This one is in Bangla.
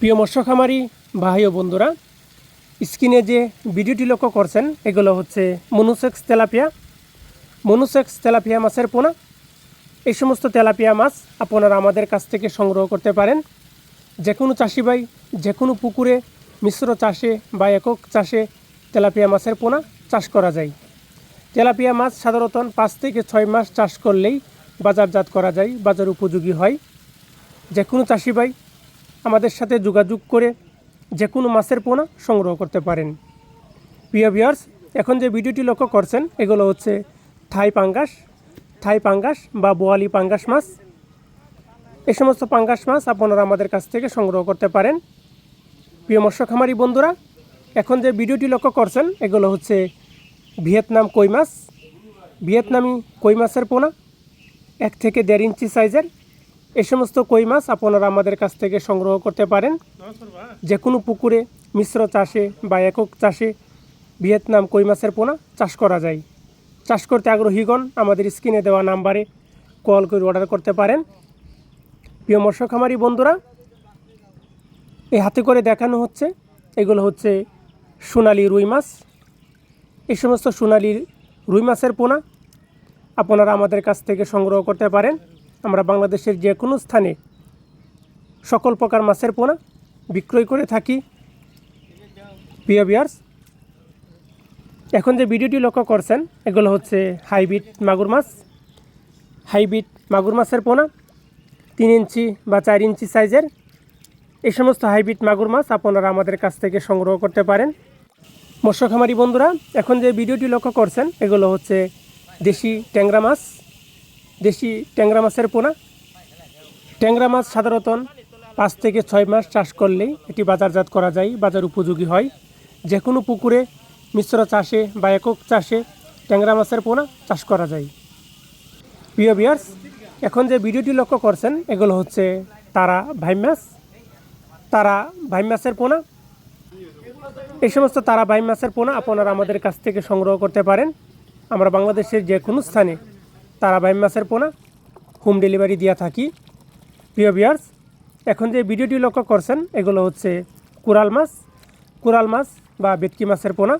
প্রিয় মৎস্য খামারি, ভাই ও বন্ধুরা, স্ক্রিনে যে ভিডিওটি লক্ষ্য করছেন, এগুলো হচ্ছে মনুসেক্স তেলাপিয়া। মনুসেক্স তেলাপিয়া মাছের পোনা। এই সমস্ত তেলাপিয়া মাছ আপনারা আমাদের কাছ থেকে সংগ্রহ করতে পারেন। যে কোনো চাষি ভাই, যে কোনো পুকুরে, মিশ্র চাষে বা একক চাষে তেলাপিয়া মাছের পোনা চাষ করা যায়। তেলাপিয়া মাছ সাধারণত পাঁচ থেকে ছয় মাস চাষ করলেই বাজারজাত করা যায়, বাজার উপযোগী হয়। যে কোনো চাষি ভাই আমাদের সাথে যোগাযোগ করে যে কোনো মাছের পোনা সংগ্রহ করতে পারেন। প্রিয় ভিউয়ার্স এখন যে ভিডিওটি লক্ষ্য করছেন, এগুলো হচ্ছে থাই পাঙ্গাস থাই পাঙ্গাস বা বোয়ালি পাঙ্গাস মাছ। এই সমস্ত পাঙ্গাস মাছ আপনারা আমাদের কাছ থেকে সংগ্রহ করতে পারেন। প্রিয় মৎস্য খামারি বন্ধুরা, এখন যে ভিডিওটি লক্ষ্য করছেন, এগুলো হচ্ছে ভিয়েতনাম কই মাছ। ভিয়েতনামি কই মাছের পোনা, এক থেকে দেড় ইঞ্চি সাইজের এই সমস্ত কই মাছ আপনারা আমাদের কাছ থেকে সংগ্রহ করতে পারেন। যে কোনো পুকুরে, মিশ্র চাষে বা একক চাষে ভিয়েতনাম কই মাছের পোনা চাষ করা যায়। চাষ করতে আগ্রহীগণ আমাদের স্ক্রিনে দেওয়া নাম্বারে কল করে অর্ডার করতে পারেন। প্রিয় মৎস্য বন্ধুরা এই হাতে করে দেখানো হচ্ছে, এগুলো হচ্ছে সোনালি রুই মাছ। এই সমস্ত সোনালি রুই মাছের পোনা আপনারা আমাদের কাছ থেকে সংগ্রহ করতে পারেন। আমরা বাংলাদেশের যে কোনো স্থানে সকল প্রকার মাছের পোনা বিক্রয় করে থাকি। প্রিয় এখন যে ভিডিওটি লক্ষ্য করছেন, এগুলো হচ্ছে হাইব্রিড মাগুর মাছ। হাইব্রিড মাগুর মাছের পোনা তিন ইঞ্চি বা চার ইঞ্চি সাইজের। এই সমস্ত হাইব্রিড মাগুর মাছ আপনারা আমাদের কাছ থেকে সংগ্রহ করতে পারেন। মৎস্য খামারি বন্ধুরা, এখন যে ভিডিওটি লক্ষ্য করছেন, এগুলো হচ্ছে দেশি ট্যাংরা মাছ। দেশি ট্যাংরা মাছের পোনা। ট্যাংরা মাছ সাধারণত পাঁচ থেকে ছয় মাস চাষ করলেই এটি বাজারজাত করা যায়, বাজার উপযোগী হয়। যে কোনো পুকুরে মিশ্র চাষে বা একক চাষে ট্যাংরা মাছের পোনা চাষ করা যায়। প্রিয় বিয়ার্স এখন যে ভিডিওটি লক্ষ্য করছেন, এগুলো হচ্ছে তারা ভাই মাছ, তারা ভাই মাছের পোনা। এই সমস্ত তারা ভাই মাছের পোনা আপনারা আমাদের কাছ থেকে সংগ্রহ করতে পারেন। আমরা বাংলাদেশের যে কোনো স্থানে তারা ভাই মাছের পোনা, হোম ডেলিভারি দিয়া থাকি। প্রিয় বিয়ার্স এখন যে ভিডিওটি লক্ষ্য করছেন, এগুলো হচ্ছে কুরাল মাছ। কুরাল মাছ বা ভেটকি মাছের পোনা।